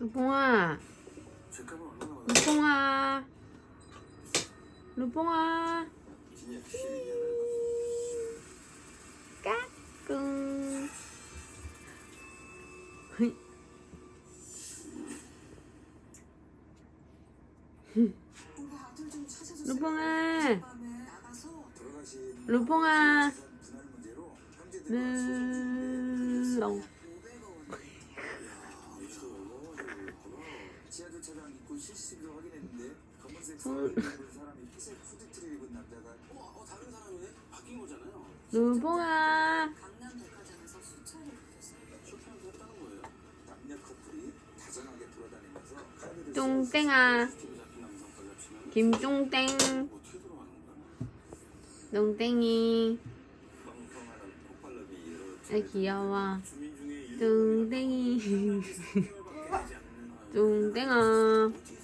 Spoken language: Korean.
루뽕아, 루뽕아, 루뽕아, 까꿍. 루뽕아, 루뽕아, 분할 지하 주차장 입구 CCTV도 확인했는데 검은색 입은 사람이 회색 후드티를 입은 남자가 어, 어 다른 사람이네 바뀐 거잖아요 루뽕아, 강남 백화점에서 수차례 붙었어요. 쇼핑을 했다는 거예요 남녀 커플이 다정하게 돌아다니면서 카드를 똥땡아, 김똥땡? 똥땡이. 이렇게 아 귀여워. 뚱땡이, 뚱땡아. 어떻게